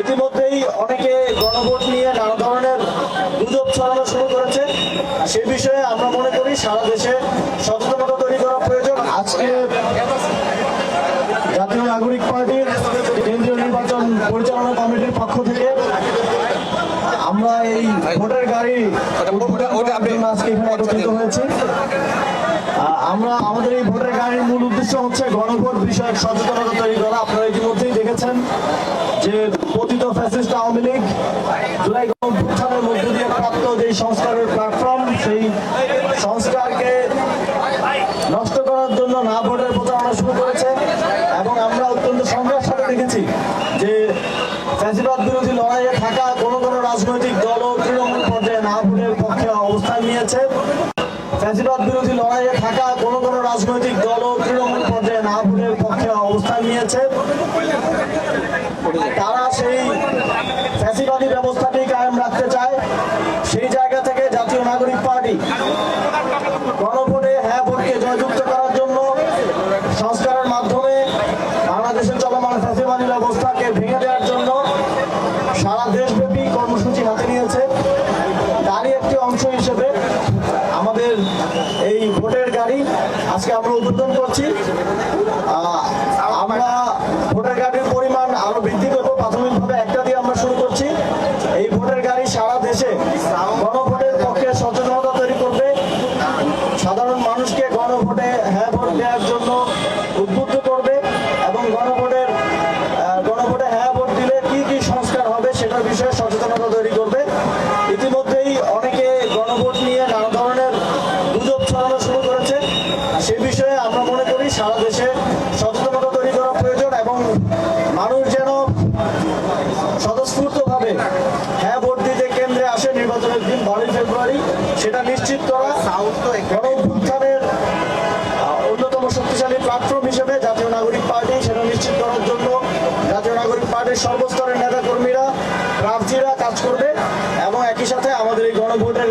ইতিমধ্যেই অনেকে গণভোট নিয়ে নানা ধরনের গুজব ছড়ানো শুরু করেছে। সে বিষয়ে আমরা মনে করি সারা দেশে সচেতনতা তৈরি করা প্রয়োজন। আজকে জাতীয় নাগরিক পার্টির কেন্দ্রীয় নির্বাচন পরিচালনা কমিটির পক্ষ থেকে আমরা এই ভোটের গাড়ি আজকে এখানে একত্রিত হয়েছি। আমরা আমাদের এই ভোটের গাড়ির মূল উদ্দেশ্য হচ্ছে গণভোট বিষয়ক সচেতনতা তৈরি করা। আপনারা ইতিমধ্যেই দেখেছেন। যে পতিত ফ্যাসিস্ট আওয়ামী লীগ জুলাই গণভ্যুত্থানের মধ্য দিয়ে প্রাপ্ত যে সংস্কারের প্ল্যাটফর্ম সেই সংস্কারকে নষ্ট করার জন্য না ভোটের প্রচারণা শুরু করেছে এবং আমরা অত্যন্ত সংগ্রামের সাথে দেখেছি যে ফ্যাসিবাদ বিরোধী লড়াইয়ে থাকা কোনো কোনো রাজনৈতিক দল ও তৃণমূল পর্যায়ে না ভোটের পক্ষে অবস্থান নিয়েছে। ফ্যাসিবাদ বিরোধী লড়াইয়ে থাকা কোনো কোনো রাজনৈতিক দল ও তৃণমূল পর্যায়ে না ভোটের পক্ষে অবস্থান নিয়েছে। তারা সেই ফ্যাসিবাদী ব্যবস্থাটি কায়েম রাখতে চায়, সেই জায়গা থেকে জাতীয় নাগরিক পার্টি গণভোটে হ্যাঁ ভোটকে জয়যুক্ত করার জন্য সংস্কারের মাধ্যমে বাংলাদেশের চলমান ফ্যাসিবাদী ব্যবস্থাকে ভেঙে দেওয়ার জন্য সারা দেশব্যাপী কর্মসূচি হাতে নিয়েছে। তারই একটি অংশ হিসেবে আমাদের এই ভোটের গাড়ি আজকে আমরা উদ্বোধন করছি। সারা দেশে সচেতনতা তৈরি করা প্রয়োজন এবং মানুষ যেন স্বতঃস্ফূর্তভাবে হ্যাঁ ভোট দিতে কেন্দ্রে আসে নির্বাচনের দিন, বারোই ফেব্রুয়ারি, সেটা নিশ্চিত করা গণ অভ্যুত্থানের অন্যতম শক্তিশালী প্ল্যাটফর্ম হিসেবে জাতীয় নাগরিক পার্টি, সেটা নিশ্চিত করার জন্য জাতীয় নাগরিক পার্টির সর্বস্তরের নেতা কর্মীরা প্রার্থীরা কাজ করবে এবং একই সাথে আমাদের এই গণভোটের